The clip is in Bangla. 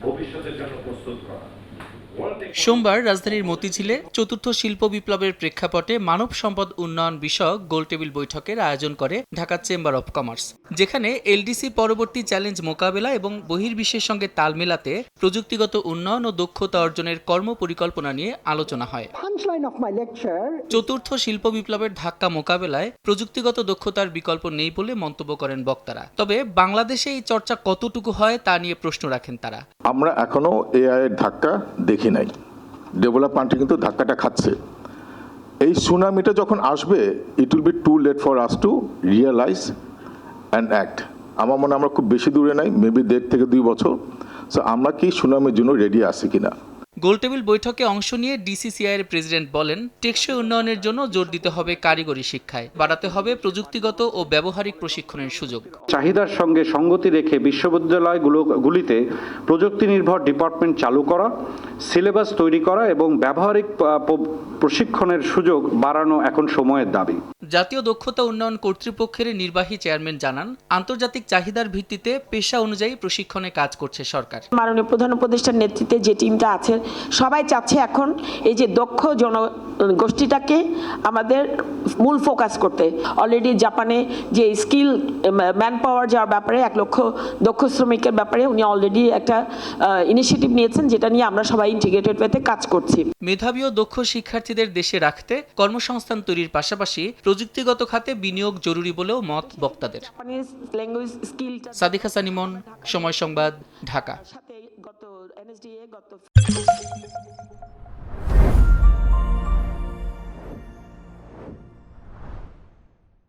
Поки що дитячого сутка. সোমবার রাজধানীর মতিঝিলে চতুর্থ শিল্প বিপ্লবের প্রেক্ষাপটে মানব সম্পদ উন্নয়ন বিষয়ক গোলটেবিল বৈঠকের আয়োজন করে ঢাকা চেম্বার অব কমার্স যেখানে এলডিসি পরবর্তী চ্যালেঞ্জ মোকাবেলা এবং বহির্বিশ্বের সঙ্গে তাল মেলাতে প্রযুক্তিগত উন্নয়ন ও দক্ষতা অর্জনের কর্মপরিকল্পনা নিয়ে আলোচনা হয়। চতুর্থ শিল্প বিপ্লবের ধাক্কা মোকাবেলায় প্রযুক্তিগত দক্ষতার বিকল্প নেই বলে মন্তব্য করেন বক্তারা। তবে বাংলাদেশে এই চর্চা কতটুকু হয় তা নিয়ে প্রশ্ন রাখেন তারা। আমরা এখনও এআই এর ধাক্কা দেখি নাই। ডেভেলপ কান্ট্রি কিন্তু ধাক্কাটা খাচ্ছে। এই সুনামিটা যখন আসবে it will be too late for us to realize and act আমার মনে আমরা খুব বেশি দূরে নাই মেবি দেড় থেকে দুই বছর। সো আমরা কি সুনামির জন্য রেডি আছি কিনা? গোলটেবিল বৈঠকে অংশ নিয়ে ডিসিসিআই এর প্রেসিডেন্ট বলেন, টেকসই উন্নয়নের জন্য জোর দিতে হবে কারিগরি শিক্ষায়, বাড়াতে হবে প্রযুক্তিগত ও ব্যবহারিক প্রশিক্ষণের সুযোগ। চাহিদার সঙ্গে সঙ্গতি রেখে বিশ্ববিদ্যালয়গুলিতে প্রযুক্তি নির্ভর ডিপার্টমেন্ট চালু করা, সিলেবাস তৈরি করা এবং ব্যবহারিক প্রশিক্ষণের সুযোগ বাড়ানো এখন সময়ের দাবি। জাতীয় দক্ষতা উন্নয়ন কর্তৃপক্ষের নির্বাহী চেয়ারম্যান জানান, আন্তর্জাতিক চাহিদার ভিত্তিতে পেশা অনুযায়ী প্রশিক্ষণে কাজ করছে সরকার। মাননীয় প্রধান উপদেষ্টার নেতৃত্বে যে টিমটা আছে, সবাই চাচ্ছে এখন এই যে দক্ষ জন গোষ্ঠীটাকে আমাদের মূল ফোকাস করতে। অলরেডি জাপানে যে স্কিল ম্যান পাওয়ার যাওয়ার ব্যাপারে এক লক্ষ দক্ষ শ্রমিকের ব্যাপারে উনি অলরেডি একটা ইনিশিয়েটিভ নিয়েছেন যেটা নিয়ে আমরা সবাই ইন্টিগ্রেটেড ওয়েতে কাজ করছি। মেধাবী ও দক্ষ শিক্ষার্থীদের দেশে রাখতে কর্মসংস্থান তৈরির পাশাপাশি প্রযুক্তিগত খাতে বিনিয়োগ জরুরি বলেও মত বক্তাদের। সাদিক হাসান ইমন সময় সংবাদ ঢাকা।